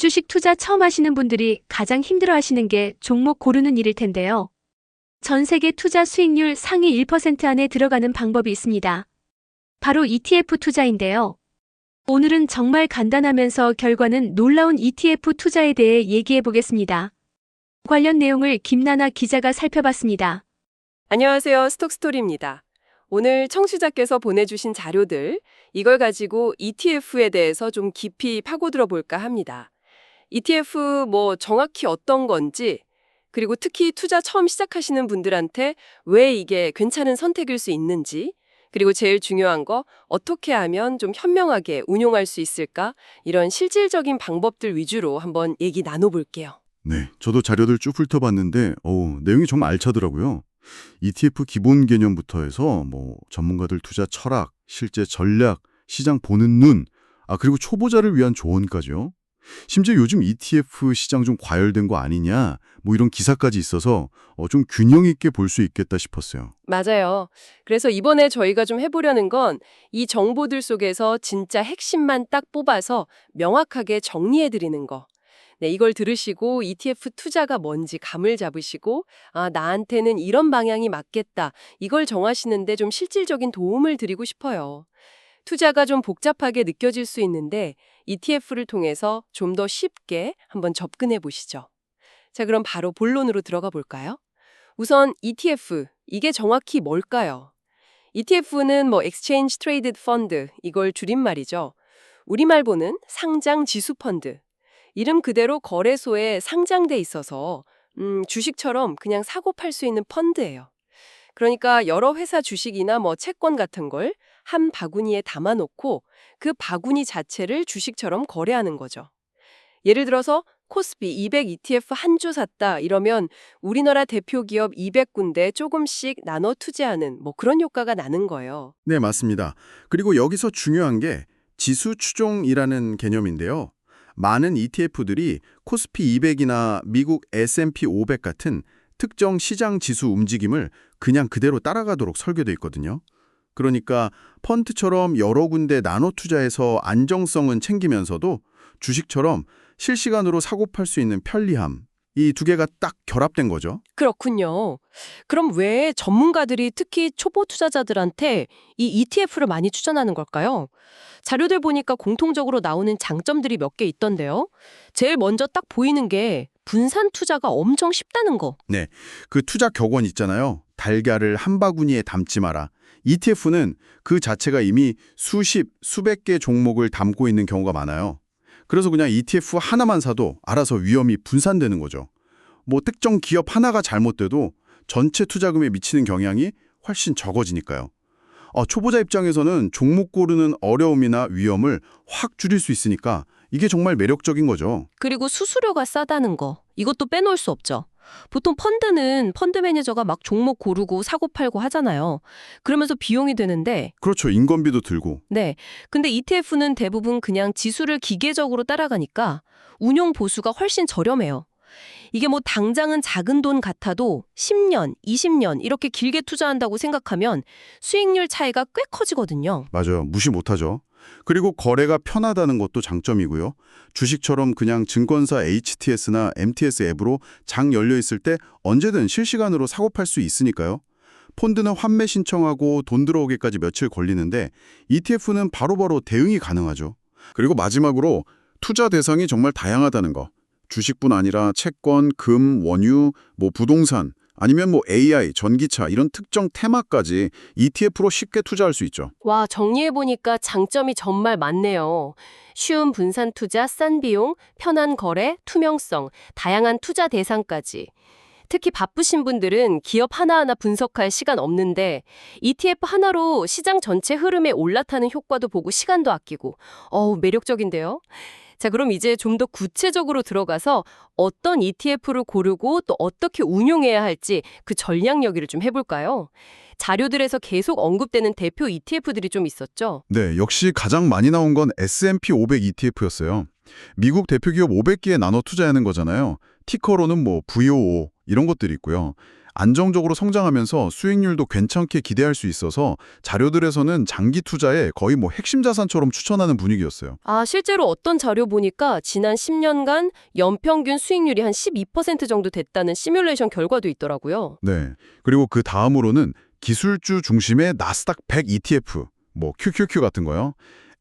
주식 투자 처음 하시는 분들이 가장 힘들어 하시는 게 종목 고르는 일일 텐데요. 전 세계 투자 수익률 상위 1% 안에 들어가는 방법이 있습니다. 바로 ETF 투자인데요. 오늘은 정말 간단하면서 결과는 놀라운 ETF 투자에 대해 얘기해 보겠습니다. 관련 내용을 김나나 기자가 살펴봤습니다. 안녕하세요. 스톡스토리입니다. 오늘 청취자께서 보내주신 자료들, 이걸 가지고 ETF에 대해서 좀 깊이 파고들어 볼까 합니다. ETF 뭐 정확히 어떤 건지, 그리고 특히 투자 처음 시작하시는 분들한테 왜 이게 괜찮은 선택일 수 있는지, 그리고 제일 중요한 거 어떻게 하면 좀 현명하게 운용할 수 있을까? 이런 실질적인 방법들 위주로 한번 얘기 나눠볼게요. 네, 저도 자료들 쭉 훑어봤는데 어우, 내용이 정말 알차더라고요. ETF 기본 개념부터 해서 뭐 전문가들 투자 철학, 실제 전략, 시장 보는 눈, 아 그리고 초보자를 위한 조언까지요. 심지어 요즘 ETF 시장 좀 과열된 거 아니냐, 뭐 이런 기사까지 있어서 어, 좀 균형 있게 볼 수 있겠다 싶었어요. 맞아요. 그래서 이번에 저희가 좀 해보려는 건 이 정보들 속에서 진짜 핵심만 딱 뽑아서 명확하게 정리해드리는 거. 네, 이걸 들으시고 ETF 투자가 뭔지 감을 잡으시고, 아, 나한테는 이런 방향이 맞겠다. 이걸 정하시는데 좀 실질적인 도움을 드리고 싶어요. 투자가 좀 복잡하게 느껴질 수 있는데 ETF를 통해서 좀 더 쉽게 한번 접근해 보시죠. 자, 그럼 바로 본론으로 들어가 볼까요? 우선 ETF, 이게 정확히 뭘까요? ETF는 뭐 Exchange Traded Fund, 이걸 줄임말이죠. 우리말로는 상장 지수 펀드. 이름 그대로 거래소에 상장돼 있어서 음, 주식처럼 그냥 사고 팔 수 있는 펀드예요. 그러니까 여러 회사 주식이나 뭐 채권 같은 걸 한 바구니에 담아놓고 그 바구니 자체를 주식처럼 거래하는 거죠. 예를 들어서 코스피 200 ETF 한 주 샀다 이러면 우리나라 대표 기업 200군데 조금씩 나눠 투자하는 뭐 그런 효과가 나는 거예요. 네, 맞습니다. 그리고 여기서 중요한 게 지수 추종이라는 개념인데요. 많은 ETF들이 코스피 200이나 미국 S&P 500 같은 특정 시장 지수 움직임을 그냥 그대로 따라가도록 설계돼 있거든요. 그러니까 펀드처럼 여러 군데 나눠 투자해서 안정성은 챙기면서도 주식처럼 실시간으로 사고 팔 수 있는 편리함, 이두 개가 딱 결합된 거죠. 그렇군요. 그럼 왜 전문가들이 특히 초보 투자자들한테 이 ETF를 많이 추천하는 걸까요? 자료들 보니까 공통적으로 나오는 장점들이 몇 개 있던데요. 제일 먼저 딱 보이는 게 분산 투자가 엄청 쉽다는 거. 그 투자 격언 있잖아요. 달걀을 한 바구니에 담지 마라. ETF는 그 자체가 이미 수십, 수백 개 종목을 담고 있는 경우가 많아요. 그래서 그냥 ETF 하나만 사도 알아서 위험이 분산되는 거죠. 뭐 특정 기업 하나가 잘못돼도 전체 투자금에 미치는 경향이 훨씬 적어지니까요. 어, 초보자 입장에서는 종목 고르는 어려움이나 위험을 확 줄일 수 있으니까 이게 정말 매력적인 거죠. 그리고 수수료가 싸다는 거. 이것도 빼놓을 수 없죠. 보통 펀드는 펀드 매니저가 막 종목 고르고 사고 팔고 하잖아요. 그러면서 비용이 되는데 그렇죠. 인건비도 들고. 네. 근데 ETF는 대부분 그냥 지수를 기계적으로 따라가니까 운용 보수가 훨씬 저렴해요. 이게 뭐 당장은 작은 돈 같아도 10년, 20년 이렇게 길게 투자한다고 생각하면 수익률 차이가 꽤 커지거든요. 맞아요. 무시 못하죠. 그리고 거래가 편하다는 것도 장점이고요. 주식처럼 그냥 증권사 HTS나 MTS 앱으로 장 열려 있을 때 언제든 실시간으로 사고 팔 수 있으니까요. 펀드는 환매 신청하고 돈 들어오기까지 며칠 걸리는데 ETF는 바로 바로 대응이 가능하죠. 그리고 마지막으로 투자 대상이 정말 다양하다는 거. 주식뿐 아니라 채권, 금, 원유, 뭐 부동산, 아니면 뭐 AI, 전기차 이런 특정 테마까지 ETF로 쉽게 투자할 수 있죠. 와, 정리해보니까 장점이 정말 많네요. 쉬운 분산 투자, 싼 비용, 편한 거래, 투명성, 다양한 투자 대상까지. 특히 바쁘신 분들은 기업 하나하나 분석할 시간 없는데 ETF 하나로 시장 전체 흐름에 올라타는 효과도 보고 시간도 아끼고 어우 매력적인데요. 자, 그럼 이제 좀 더 구체적으로 들어가서 어떤 ETF를 고르고 또 어떻게 운용해야 할지 그 전략 여기를 좀 해볼까요? 자료들에서 계속 언급되는 대표 ETF들이 좀 있었죠. 네, 역시 가장 많이 나온 건 S&P 500 ETF였어요. 미국 대표 기업 500개에 나눠 투자하는 거잖아요. 티커로는 뭐 VOO 이런 것들이 있고요. 안정적으로 성장하면서 수익률도 괜찮게 기대할 수 있어서 자료들에서는 장기 투자에 거의 뭐 핵심 자산처럼 추천하는 분위기였어요. 아, 실제로 어떤 자료 보니까 지난 10년간 연평균 수익률이 한 12% 정도 됐다는 시뮬레이션 결과도 있더라고요. 네. 그리고 그 다음으로는 기술주 중심의 나스닥 100 ETF, 뭐 QQQ 같은 거요.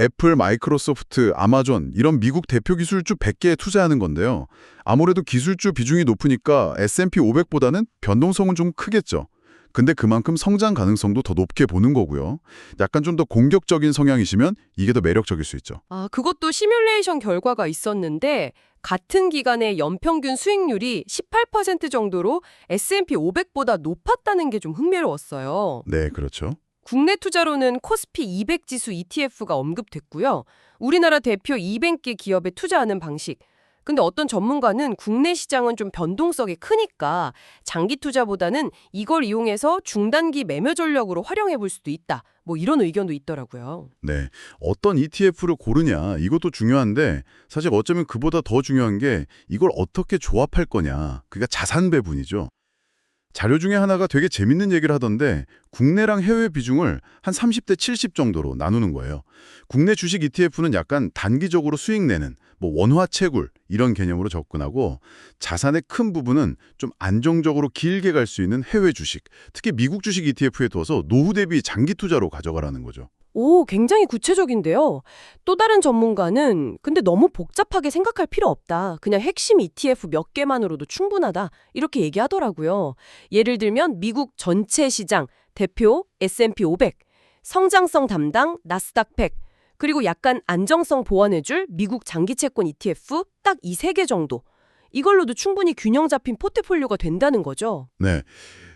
애플, 마이크로소프트, 아마존 이런 미국 대표 기술주 100개에 투자하는 건데요. 아무래도 기술주 비중이 높으니까 S&P 500보다는 변동성은 좀 크겠죠. 근데 그만큼 성장 가능성도 더 높게 보는 거고요. 약간 좀 더 공격적인 성향이시면 이게 더 매력적일 수 있죠. 아, 그것도 시뮬레이션 결과가 있었는데 같은 기간의 연평균 수익률이 18% 정도로 S&P 500보다 높았다는 게 좀 흥미로웠어요. 네, 그렇죠. 국내 투자로는 코스피 200 지수 ETF가 언급됐고요. 우리나라 대표 200개 기업에 투자하는 방식. 근데 어떤 전문가는 국내 시장은 좀 변동성이 크니까 장기 투자보다는 이걸 이용해서 중단기 매매 전략으로 활용해 볼 수도 있다. 뭐 이런 의견도 있더라고요. 네. 어떤 ETF를 고르냐 이것도 중요한데 사실 어쩌면 그보다 더 중요한 게 이걸 어떻게 조합할 거냐. 그러니까 자산 배분이죠. 자료 중에 하나가 되게 재밌는 얘기를 하던데 국내랑 해외 비중을 한 30대 70 정도로 나누는 거예요. 국내 주식 ETF는 약간 단기적으로 수익 내는 뭐 원화 채굴 이런 개념으로 접근하고 자산의 큰 부분은 좀 안정적으로 길게 갈 수 있는 해외 주식, 특히 미국 주식 ETF에 둬서 노후 대비 장기 투자로 가져가라는 거죠. 오, 굉장히 구체적인데요. 또 다른 전문가는 근데 너무 복잡하게 생각할 필요 없다. 그냥 핵심 ETF 몇 개만으로도 충분하다. 이렇게 얘기하더라고요. 예를 들면 미국 전체 시장 대표 S&P 500, 성장성 담당 나스닥 100, 그리고 약간 안정성 보완해줄 미국 장기 채권 ETF 딱 이 세 개 정도. 이걸로도 충분히 균형 잡힌 포트폴리오가 된다는 거죠. 네.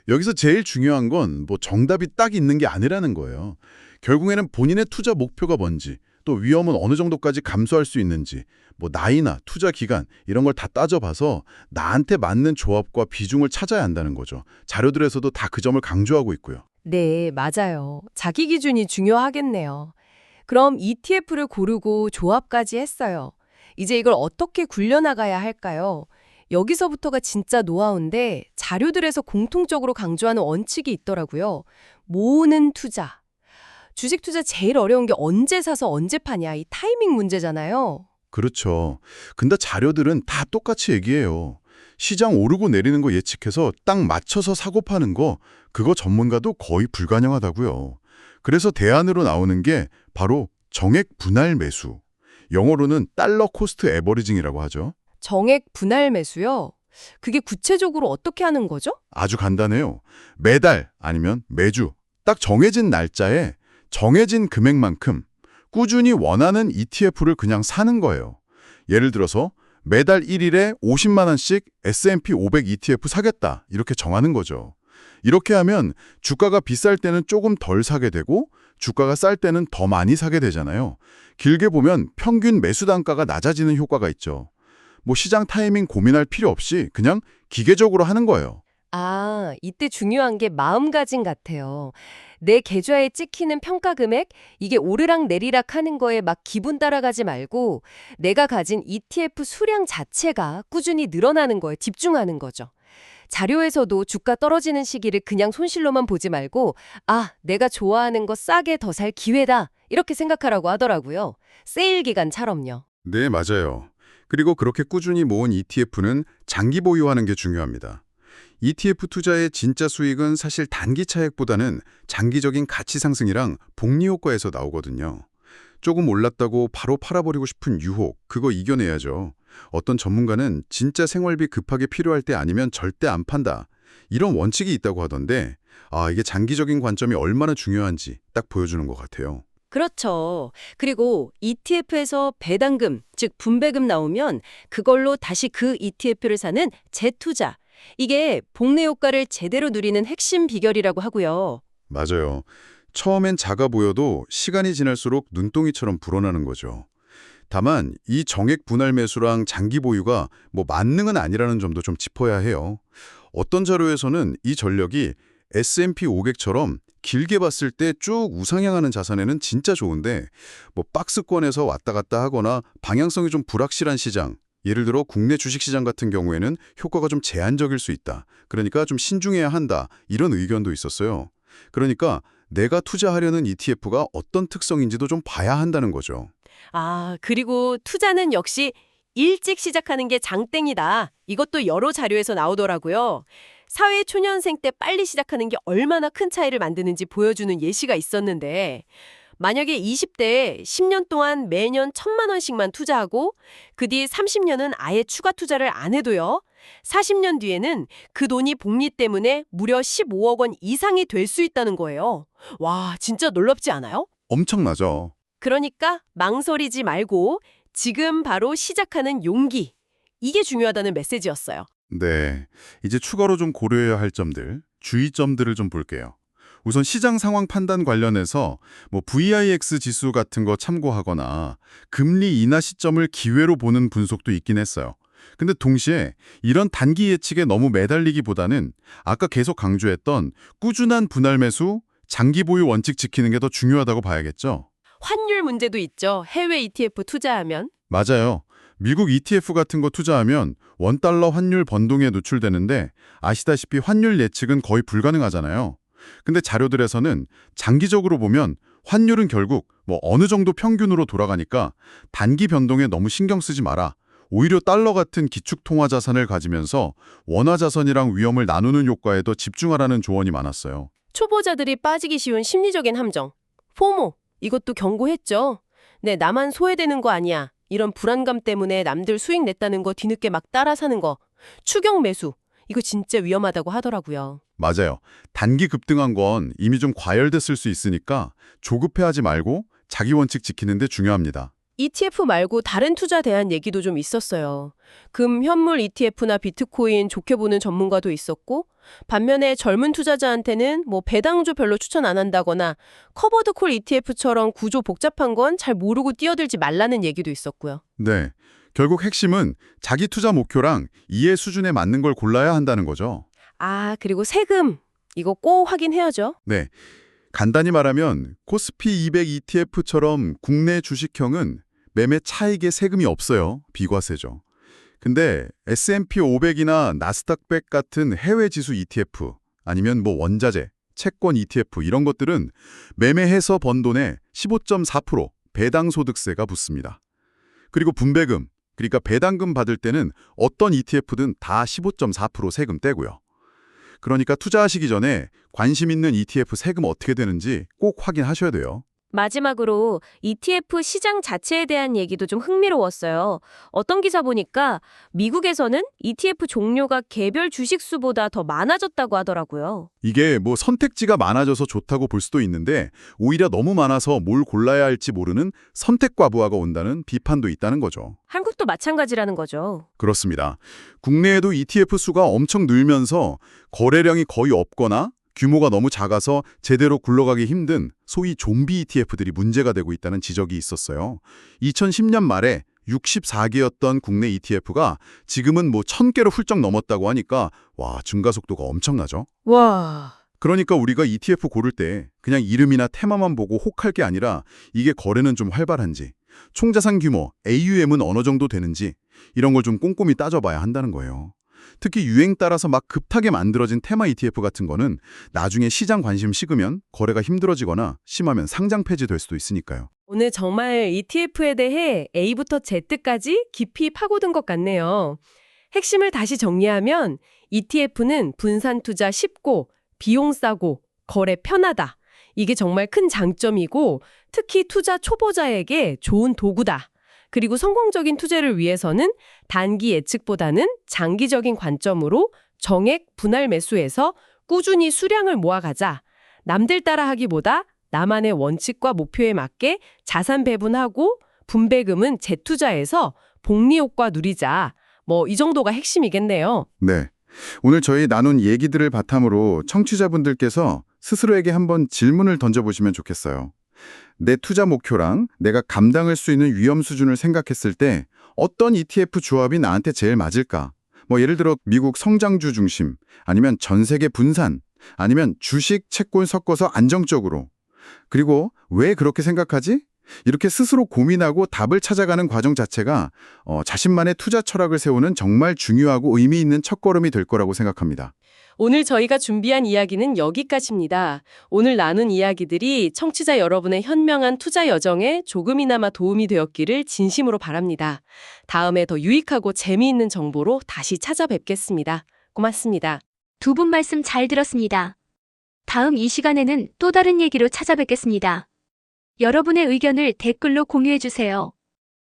여기서 제일 중요한 건 뭐 정답이 딱 있는 게 아니라는 거예요. 결국에는 본인의 투자 목표가 뭔지, 또 위험은 어느 정도까지 감수할 수 있는지, 뭐 나이나 투자 기간 이런 걸 다 따져봐서 나한테 맞는 조합과 비중을 찾아야 한다는 거죠. 자료들에서도 다 그 점을 강조하고 있고요. 네, 맞아요. 자기 기준이 중요하겠네요. 그럼 ETF를 고르고 조합까지 했어요. 이제 이걸 어떻게 굴려나가야 할까요? 여기서부터가 진짜 노하우인데 자료들에서 공통적으로 강조하는 원칙이 있더라고요. 모으는 투자. 주식 투자 제일 어려운 게 언제 사서 언제 파냐 이 타이밍 문제잖아요. 그렇죠. 근데 자료들은 다 똑같이 얘기해요. 시장 오르고 내리는 거 예측해서 딱 맞춰서 사고 파는 거 그거 전문가도 거의 불가능하다고요. 그래서 대안으로 나오는 게 바로 정액 분할 매수. 영어로는 달러 코스트 에버리징이라고 하죠. 정액 분할 매수요. 그게 구체적으로 어떻게 하는 거죠? 아주 간단해요. 매달 아니면 매주 딱 정해진 날짜에 정해진 금액만큼 꾸준히 원하는 ETF를 그냥 사는 거예요. 예를 들어서 매달 1일에 50만 원씩 S&P 500 ETF 사겠다 이렇게 정하는 거죠. 이렇게 하면 주가가 비쌀 때는 조금 덜 사게 되고 주가가 쌀 때는 더 많이 사게 되잖아요. 길게 보면 평균 매수 단가가 낮아지는 효과가 있죠. 뭐 시장 타이밍 고민할 필요 없이 그냥 기계적으로 하는 거예요. 아, 이때 중요한 게 마음가짐 같아요. 내 계좌에 찍히는 평가 금액, 이게 오르락 내리락 하는 거에 막 기분 따라가지 말고 내가 가진 ETF 수량 자체가 꾸준히 늘어나는 거에 집중하는 거죠. 자료에서도 주가 떨어지는 시기를 그냥 손실로만 보지 말고 아, 내가 좋아하는 거 싸게 더 살 기회다. 이렇게 생각하라고 하더라고요. 세일 기간처럼요. 네, 맞아요. 그리고 그렇게 꾸준히 모은 ETF는 장기 보유하는 게 중요합니다. ETF 투자의 진짜 수익은 사실 단기 차익보다는 장기적인 가치 상승이랑 복리 효과에서 나오거든요. 조금 올랐다고 바로 팔아버리고 싶은 유혹, 그거 이겨내야죠. 어떤 전문가는 진짜 생활비 급하게 필요할 때 아니면 절대 안 판다. 이런 원칙이 있다고 하던데, 아, 이게 장기적인 관점이 얼마나 중요한지 딱 보여주는 것 같아요. 그렇죠. 그리고 ETF에서 배당금, 즉 분배금 나오면 그걸로 다시 그 ETF를 사는 재투자. 이게 복리 효과를 제대로 누리는 핵심 비결이라고 하고요. 맞아요. 처음엔 작아 보여도 시간이 지날수록 눈덩이처럼 불어나는 거죠. 다만 이 정액 분할 매수랑 장기 보유가 뭐 만능은 아니라는 점도 좀 짚어야 해요. 어떤 자료에서는 이 전력이 S&P 500처럼 길게 봤을 때 쭉 우상향하는 자산에는 진짜 좋은데 뭐 박스권에서 왔다 갔다 하거나 방향성이 좀 불확실한 시장 예를 들어 국내 주식시장 같은 경우에는 효과가 좀 제한적일 수 있다. 그러니까 좀 신중해야 한다. 이런 의견도 있었어요. 그러니까 내가 투자하려는 ETF가 어떤 특성인지도 좀 봐야 한다는 거죠. 아, 그리고 투자는 역시 일찍 시작하는 게 장땡이다. 이것도 여러 자료에서 나오더라고요. 사회 초년생 때 빨리 시작하는 게 얼마나 큰 차이를 만드는지 보여주는 예시가 있었는데 만약에 20대에 10년 동안 매년 천만 원씩만 투자하고 그 뒤 30년은 아예 추가 투자를 안 해도요. 40년 뒤에는 그 돈이 복리 때문에 무려 15억 원 이상이 될 수 있다는 거예요. 와, 진짜 놀랍지 않아요? 엄청나죠. 그러니까 망설이지 말고 지금 바로 시작하는 용기. 이게 중요하다는 메시지였어요. 네. 이제 추가로 좀 고려해야 할 점들, 주의점들을 좀 볼게요. 우선 시장 상황 판단 관련해서 뭐 VIX 지수 같은 거 참고하거나 금리 인하 시점을 기회로 보는 분석도 있긴 했어요. 근데 동시에 이런 단기 예측에 너무 매달리기보다는 아까 계속 강조했던 꾸준한 분할 매수, 장기 보유 원칙 지키는 게 더 중요하다고 봐야겠죠. 환율 문제도 있죠. 해외 ETF 투자하면. 맞아요. 미국 ETF 같은 거 투자하면 원달러 환율 변동에 노출되는데 아시다시피 환율 예측은 거의 불가능하잖아요. 근데 자료들에서는 장기적으로 보면 환율은 결국 뭐 어느 정도 평균으로 돌아가니까 단기 변동에 너무 신경 쓰지 마라. 오히려 달러 같은 기축 통화 자산을 가지면서 원화 자산이랑 위험을 나누는 효과에 더 집중하라는 조언이 많았어요. 초보자들이 빠지기 쉬운 심리적인 함정. 포모. 이것도 경고했죠. 네, 나만 소외되는 거 아니야. 이런 불안감 때문에 남들 수익 냈다는 거 뒤늦게 막 따라 사는 거. 추경 매수. 이거 진짜 위험하다고 하더라고요. 맞아요. 단기 급등한 건 이미 좀 과열됐을 수 있으니까 조급해하지 말고 자기 원칙 지키는 데 중요합니다. ETF 말고 다른 투자 대한 얘기도 좀 있었어요. 금, 현물 ETF나 비트코인 좋게 보는 전문가도 있었고, 반면에 젊은 투자자한테는 뭐 배당주 별로 추천 안 한다거나 커버드 콜 ETF처럼 구조 복잡한 건 잘 모르고 뛰어들지 말라는 얘기도 있었고요. 네. 결국 핵심은 자기 투자 목표랑 이해 수준에 맞는 걸 골라야 한다는 거죠. 아, 그리고 세금. 이거 꼭 확인해야죠. 네. 간단히 말하면 코스피 200 ETF처럼 국내 주식형은 매매 차익에 세금이 없어요. 비과세죠. 근데 S&P 500이나 나스닥 100 같은 해외 지수 ETF 아니면 뭐 원자재, 채권 ETF 이런 것들은 매매해서 번 돈에 15.4% 배당 소득세가 붙습니다. 그리고 분배금, 그러니까 배당금 받을 때는 어떤 ETF든 다 15.4% 세금 떼고요. 그러니까 투자하시기 전에 관심 있는 ETF 세금 어떻게 되는지 꼭 확인하셔야 돼요. 마지막으로 ETF 시장 자체에 대한 얘기도 좀 흥미로웠어요. 어떤 기사 보니까 미국에서는 ETF 종류가 개별 주식 수보다 더 많아졌다고 하더라고요. 이게 뭐 선택지가 많아져서 좋다고 볼 수도 있는데 오히려 너무 많아서 뭘 골라야 할지 모르는 선택 과부하가 온다는 비판도 있다는 거죠. 한국도 마찬가지라는 거죠. 그렇습니다. 국내에도 ETF 수가 엄청 늘면서 거래량이 거의 없거나 규모가 너무 작아서 제대로 굴러가기 힘든 소위 좀비 ETF들이 문제가 되고 있다는 지적이 있었어요. 2010년 말에 64개였던 국내 ETF가 지금은 뭐 1000개로 훌쩍 넘었다고 하니까 와, 증가 속도가 엄청나죠. 와. 그러니까 우리가 ETF 고를 때 그냥 이름이나 테마만 보고 혹할 게 아니라 이게 거래는 좀 활발한지, 총자산 규모, AUM은 어느 정도 되는지 이런 걸 좀 꼼꼼히 따져봐야 한다는 거예요. 특히 유행 따라서 막 급하게 만들어진 테마 ETF 같은 거는 나중에 시장 관심 식으면 거래가 힘들어지거나 심하면 상장 폐지될 수도 있으니까요. 오늘 정말 ETF에 대해 A부터 Z까지 깊이 파고든 것 같네요. 핵심을 다시 정리하면 ETF는 분산 투자 쉽고 비용 싸고 거래 편하다. 이게 정말 큰 장점이고 특히 투자 초보자에게 좋은 도구다. 그리고 성공적인 투자를 위해서는 단기 예측보다는 장기적인 관점으로 정액 분할 매수해서 꾸준히 수량을 모아가자. 남들 따라 하기보다 나만의 원칙과 목표에 맞게 자산 배분하고 분배금은 재투자해서 복리 효과 누리자. 뭐 이 정도가 핵심이겠네요. 네. 오늘 저희 나눈 얘기들을 바탕으로 청취자분들께서 스스로에게 한번 질문을 던져보시면 좋겠어요. 내 투자 목표랑 내가 감당할 수 있는 위험 수준을 생각했을 때 어떤 ETF 조합이 나한테 제일 맞을까? 뭐 예를 들어 미국 성장주 중심, 아니면 전 세계 분산, 아니면 주식, 채권 섞어서 안정적으로. 그리고 왜 그렇게 생각하지? 이렇게 스스로 고민하고 답을 찾아가는 과정 자체가 어, 자신만의 투자 철학을 세우는 정말 중요하고 의미 있는 첫걸음이 될 거라고 생각합니다. 오늘 저희가 준비한 이야기는 여기까지입니다. 오늘 나눈 이야기들이 청취자 여러분의 현명한 투자 여정에 조금이나마 도움이 되었기를 진심으로 바랍니다. 다음에 더 유익하고 재미있는 정보로 다시 찾아뵙겠습니다. 고맙습니다. 두 분 말씀 잘 들었습니다. 다음 이 시간에는 또 다른 얘기로 찾아뵙겠습니다. 여러분의 의견을 댓글로 공유해 주세요.